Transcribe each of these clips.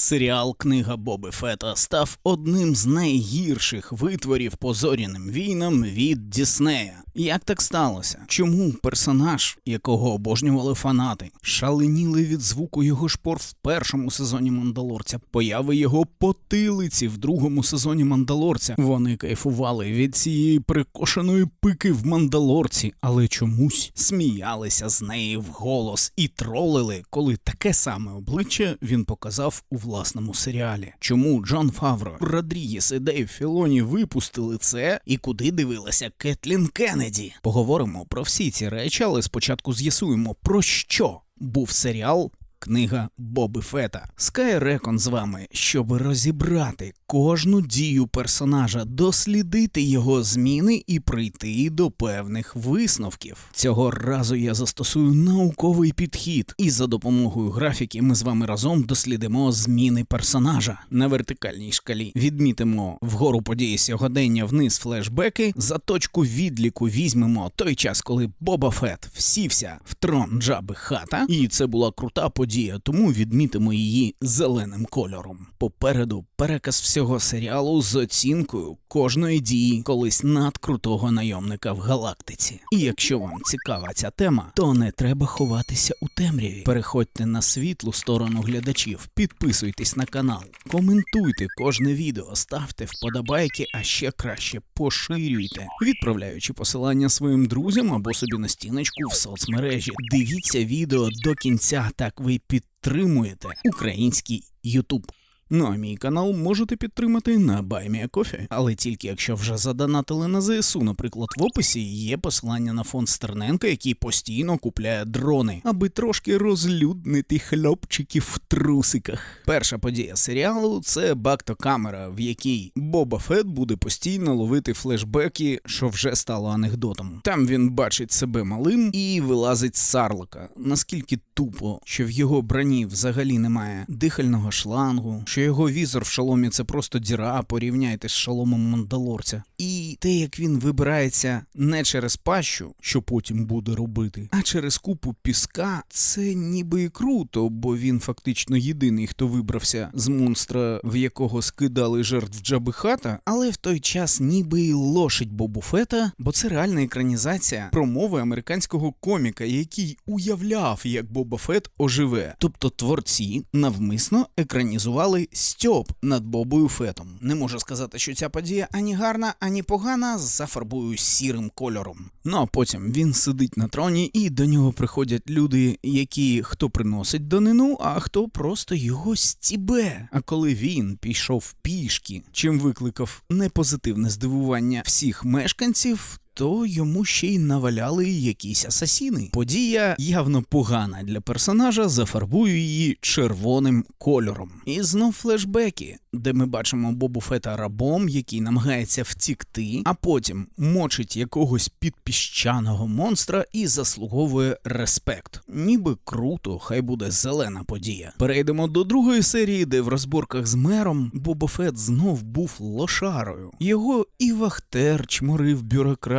Серіал Книга Боби Фета став одним з найгірших витворів по зоряним війнам від Діснея. Як так сталося? Чому персонаж, якого обожнювали фанати, шаленіли від звуку його шпор в першому сезоні Мандалорця, появи його потилиці в другому сезоні Мандалорця? Вони кайфували від цієї прикошеної пики в Мандалорці, але чомусь сміялися з неї вголос і тролили, коли таке саме обличчя він показав у власному серіалі. Чому Джон Фавро, Родрігіс і Дейв Філоні випустили це і куди дивилася Кетлін Кеннеді? Поговоримо про всі ці речі, але спочатку з'ясуємо про що був серіал. Книга Боби Фета. Скай Рекон з вами, щоб розібрати кожну дію персонажа, дослідити його зміни і прийти до певних висновків. Цього разу я застосую науковий підхід, і за допомогою графіки ми з вами разом дослідимо зміни персонажа на вертикальній шкалі. Відмітимо вгору події сьогодення вниз флешбеки. За точку відліку візьмемо той час, коли Боба Фет всівся в трон Джаби Хата, і це була крута подія, тому відмітимо її зеленим кольором. Попереду переказ всього серіалу з оцінкою кожної дії колись надкрутого найомника в галактиці. І якщо вам цікава ця тема, то не треба ховатися у темряві. Переходьте на світлу сторону глядачів, підписуйтесь на канал, коментуйте кожне відео, ставте вподобайки, а ще краще поширюйте, відправляючи посилання своїм друзям або собі на стіночку в соцмережі. Дивіться відео до кінця, так ви підтримуєте український Ютуб. Ну а мій канал можете підтримати на BuyMeACoffee, але тільки якщо вже задонатили на ЗСУ, наприклад, в описі є посилання на фонд Стерненка, який постійно купляє дрони, аби трошки розлюднити хлопчиків в трусиках. Перша подія серіалу це бактокамера, в якій Боба Фет буде постійно ловити флешбеки, що вже стало анекдотом. Там він бачить себе малим і вилазить з сарлика. Наскільки тупо, що в його броні взагалі немає дихального шлангу, що його візор в шоломі це просто діра, порівняйте з шоломом мандалорця. І те, як він вибирається не через пащу, що потім буде робити, а через купу піска, це ніби і круто, бо він фактично єдиний, хто вибрався з монстра, в якого скидали жертв Джабихата, але в той час ніби і лошить Бобу Фета, бо це реальна екранізація промови американського коміка, який уявляв, як Боба Фет оживе. Тобто творці навмисно екранізували стьоп над Бобою Фетом. Не можу сказати, що ця подія ані гарна, ані погана, зафарбую сірим кольором. Ну а потім він сидить на троні, і до нього приходять люди, які хто приносить данину, а хто просто його стібе. А коли він пішов пішки, чим викликав непозитивне здивування всіх мешканців. То йому ще й наваляли якісь асасіни. Подія явно погана для персонажа, зафарбую її червоним кольором. І знов флешбеки, де ми бачимо Бобу Фета рабом, який намагається втікти, а потім мочить якогось підпіщаного монстра і заслуговує респект. Ніби круто, хай буде зелена подія. Перейдемо до другої серії, де в розборках з мером Боба Фет знов був лошарою. Його і Вахтер чморив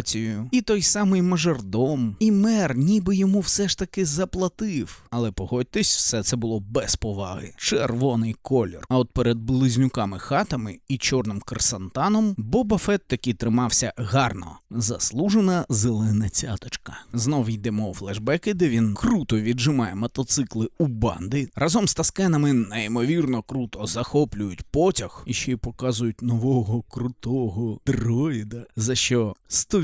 бюрократію, і той самий мажордом, і мер, ніби йому все ж таки заплатив. Але погодьтесь, все це було без поваги. Червоний колір. А от перед близнюками хатами і чорним красантаном Боба Фет таки тримався гарно. Заслужена зелена цяточка. Знов йдемо у флешбеки, де він круто віджимає мотоцикли у банди. Разом з таскенами неймовірно круто захоплюють потяг і ще й показують нового крутого дроїда, за що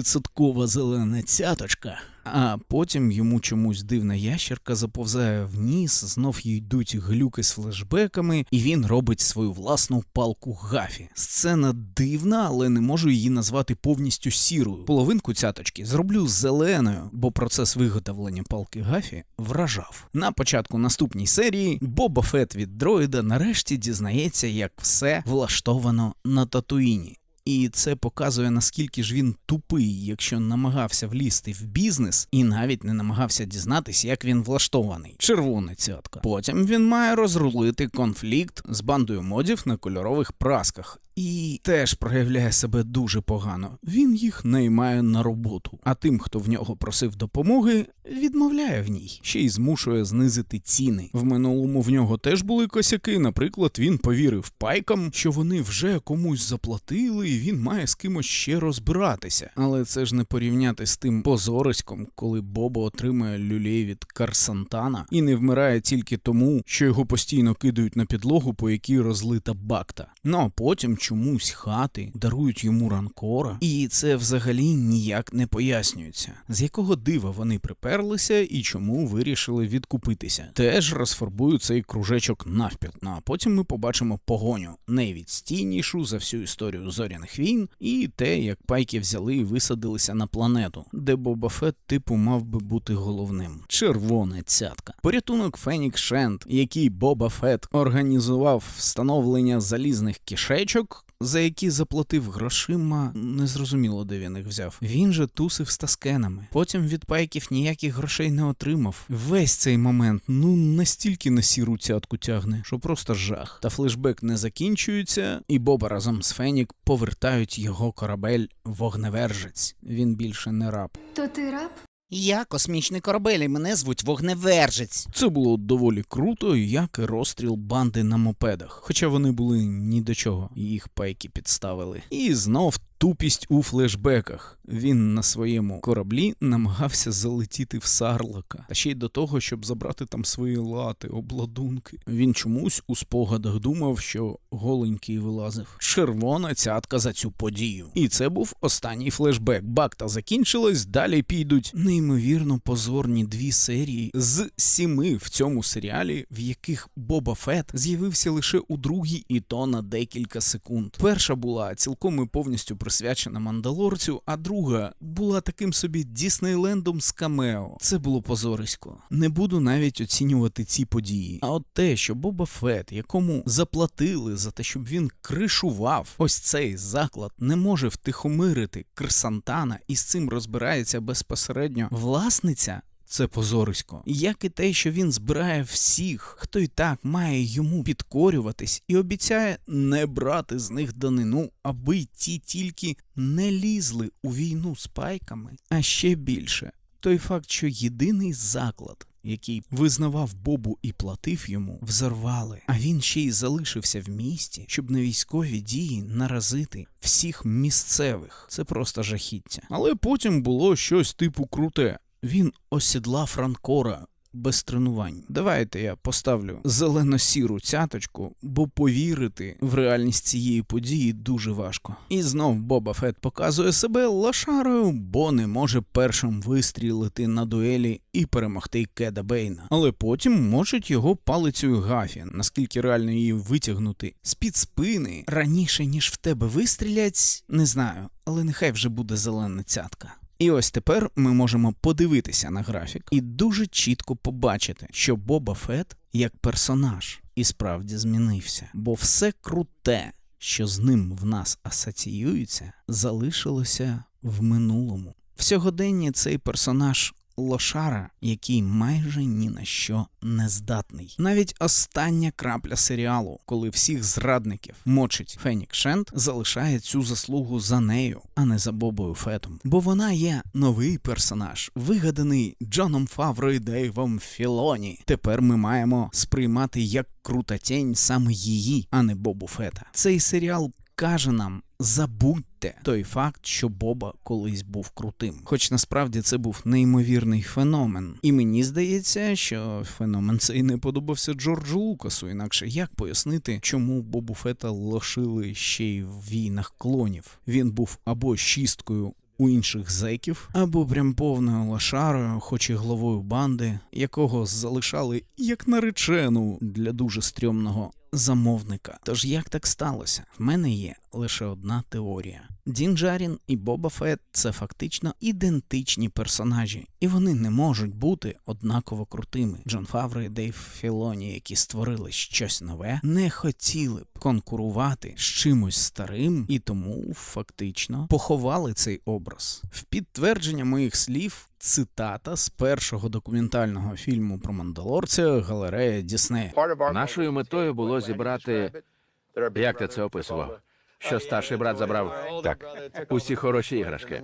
стовідсоткова зелена цяточка. А потім йому чомусь дивна ящерка заповзає вниз, знов йдуть глюки з флешбеками, і він робить свою власну палку гафі. Сцена дивна, але не можу її назвати повністю сірою. Половинку цяточки зроблю зеленою, бо процес виготовлення палки гафі вражав. На початку наступній серії Боба Фет від дроїда нарешті дізнається, як все влаштовано на Татуїні. І це показує наскільки ж він тупий, якщо намагався влізти в бізнес і навіть не намагався дізнатися, як він влаштований. Червона цятка. Потім він має розрулити конфлікт з бандою модів на кольорових прасках. І теж проявляє себе дуже погано. Він їх наймає на роботу, а тим, хто в нього просив допомоги, відмовляє в ній, ще й змушує знизити ціни. В минулому в нього теж були косяки. Наприклад, він повірив пайкам, що вони вже комусь заплатили, і він має з кимось ще розбиратися. Але це ж не порівняти з тим позориськом, коли Бобо отримує люлей від Карсантана і не вмирає тільки тому, що його постійно кидають на підлогу, по якій розлита бакта. Ну а потім чомусь хати дарують йому ранкора, і це взагалі ніяк не пояснюється, з якого дива вони приперлися і чому вирішили відкупитися. Теж розфарбую цей кружечок навпіл. Ну а потім ми побачимо погоню найвідстійнішу за всю історію зоряних війн, і те, як пайки взяли і висадилися на планету, де Боба Фет типу мав би бути головним. Червона цятка. Порятунок Фенікс Шенд, який Боба Фет організував встановлення залізних кишечок. За які заплатив грошима, незрозуміло, де він їх взяв. Він же тусив з таскенами. Потім від пайків ніяких грошей не отримав. Весь цей момент ну настільки на сіру цятку тягне, що просто жах. Та флешбек не закінчується, і Боба разом з Фенік повертають його корабель вогневержець. Він більше не раб. То ти раб? Я космічний корабель, і мене звуть вогневержець. Це було доволі круто, як і розстріл банди на мопедах. Хоча вони були ні до чого, їх пайки підставили. І знов тупість у флешбеках. Він на своєму кораблі намагався залетіти в Сарлока, та ще й до того, щоб забрати там свої лати, обладунки. Він чомусь у спогадах думав, що голенький вилазив. Червона цятка за цю подію. І це був останній флешбек. Бакта закінчилась, далі підуть неймовірно позорні дві серії з сіми в цьому серіалі, в яких Боба Фет з'явився лише у другій, і то на декілька секунд. Перша була цілком і повністю присвячена мандалорцю, а друга була таким собі Діснейлендом з камео. Це було позорисько. Не буду навіть оцінювати ці події. А от те, що Боба Фет, якому заплатили за те, щоб він кришував ось цей заклад, не може втихомирити Крсантана і з цим розбирається безпосередньо власниця. Це позорисько, як і те, що він збирає всіх, хто і так має йому підкорюватись, і обіцяє не брати з них данину, аби ті тільки не лізли у війну з пайками. А ще більше той факт, що єдиний заклад, який визнавав Бобу і платив йому, взорвали, а він ще й залишився в місті, щоб на військові дії наразити всіх місцевих. Це просто жахіття. Але потім було щось типу круте. Він осідлав ранкора без тренувань. Давайте я поставлю зелено-сіру цяточку, бо повірити в реальність цієї події дуже важко. І знов Боба Фет показує себе лошарою, бо не може першим вистрілити на дуелі і перемогти Кеда Бейна. Але потім можуть його палицею Гафі, наскільки реально її витягнути з-під спини раніше ніж в тебе вистрілять, не знаю, але нехай вже буде зелена цятка. І ось тепер ми можемо подивитися на графік і дуже чітко побачити, що Боба Фет як персонаж і справді змінився, бо все круте, що з ним в нас асоціюється, залишилося в минулому. В сьогоденні цей персонаж лошара, який майже ні на що не здатний. Навіть остання крапля серіалу, коли всіх зрадників мочить Фенік Шент, залишає цю заслугу за нею, а не за Бобою Фетом. Бо вона є новий персонаж, вигаданий Джоном Фавро і Дейвом Філоні. Тепер ми маємо сприймати як крута тінь саме її, а не Бобу Фета. Цей серіал каже нам. Забудьте той факт, що Боба колись був крутим. Хоч насправді це був неймовірний феномен. І мені здається, що феномен цей не подобався Джорджу Лукасу. Інакше як пояснити, чому Бобу Фета лишили ще й в війнах клонів? Він був або шісткою. У інших зеків, або прям повною лошарою, хоч і головою банди, якого залишали як наречену для дуже стрьомного замовника. Тож як так сталося? В мене є лише одна теорія: Дін Джарін і Боба Фет це фактично ідентичні персонажі, і вони не можуть бути однаково крутими. Джон Фавро і Дейв Філоні, які створили щось нове, не хотіли б конкурувати з чимось старим, і тому фактично поховали цей образ. В підтвердження моїх слів. Цитата з першого документального фільму про Мандалорця Галерея Діснея. Нашою метою було зібрати, як ти це описував? Що старший брат забрав Так, усі хороші іграшки.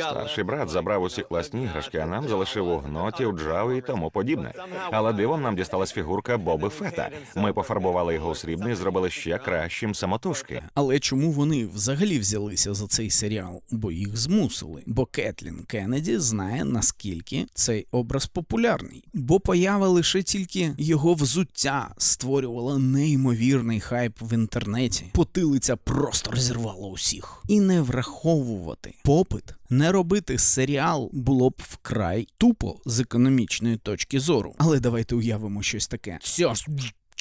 старший брат забрав усі класні іграшки, а нам залишив угнотів, джави і тому подібне. Але дивом нам дісталась фігурка Боби Фета. Ми пофарбували його у срібний і зробили ще кращим самотужки. Але чому вони взагалі взялися за цей серіал? Бо їх змусили. Бо Кетлін Кеннеді знає наскільки цей образ популярний. Бо поява лише тільки його взуття створювала неймовірний хайп в інтернеті. Потилиця просто розірвала усіх. І не враховувати попит, не робити серіал було б вкрай тупо з економічної точки зору. Але давайте уявимо щось таке. Ця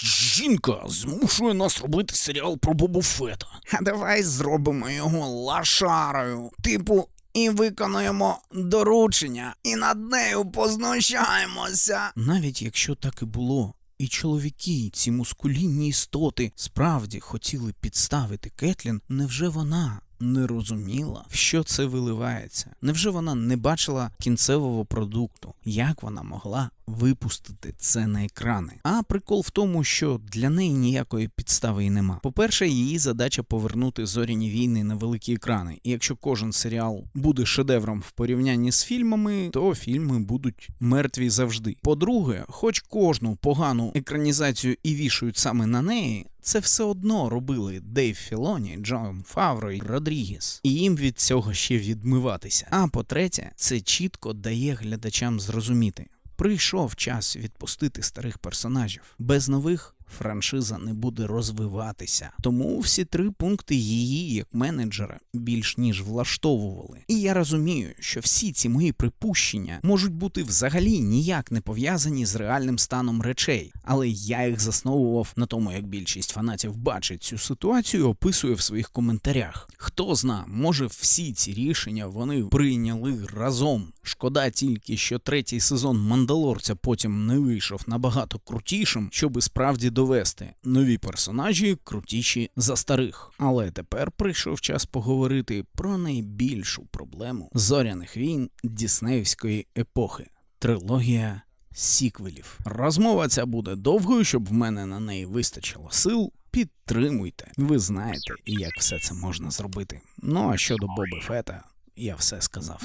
Жінка змушує нас робити серіал про Бобу Фета. А давай зробимо його лашарою. Типу, і виконуємо доручення, і над нею познущаємося. Навіть якщо так і було. І чоловіки, ці мускулінні істоти, справді хотіли підставити Кетлін, невже вона не розуміла, в що це виливається? Невже вона не бачила кінцевого продукту? Як вона могла випустити це на екрани? А прикол в тому, що для неї ніякої підстави і нема. По-перше, її задача повернути зоряні війни на великі екрани. І якщо кожен серіал буде шедевром в порівнянні з фільмами, то фільми будуть мертві завжди. По-друге, хоч кожну погану екранізацію і вішають саме на неї. Це все одно робили Дейв Філоні, Джон Фавро і Родрігіс, і їм від цього ще відмиватися. А по-третє, це чітко дає глядачам зрозуміти. Прийшов час відпустити старих персонажів. Без нових франшиза не буде розвиватися. Тому всі три пункти її як менеджера більш ніж влаштовували. І я розумію, що всі ці мої припущення можуть бути взагалі ніяк не пов'язані з реальним станом речей, але я їх засновував на тому, як більшість фанатів бачить цю ситуацію, описує в своїх коментарях. Хто зна, може всі ці рішення вони прийняли разом. Шкода тільки, що третій сезон Мандалорця потім не вийшов набагато крутішим, щоби справді довести нові персонажі крутіші за старих. Але тепер прийшов час поговорити про найбільшу проблему зоряних війн Діснеївської епохи трилогія сіквелів. Розмова ця буде довгою, щоб в мене на неї вистачило сил. Підтримуйте, ви знаєте, як все це можна зробити. Ну а щодо Боби Фета, я все сказав.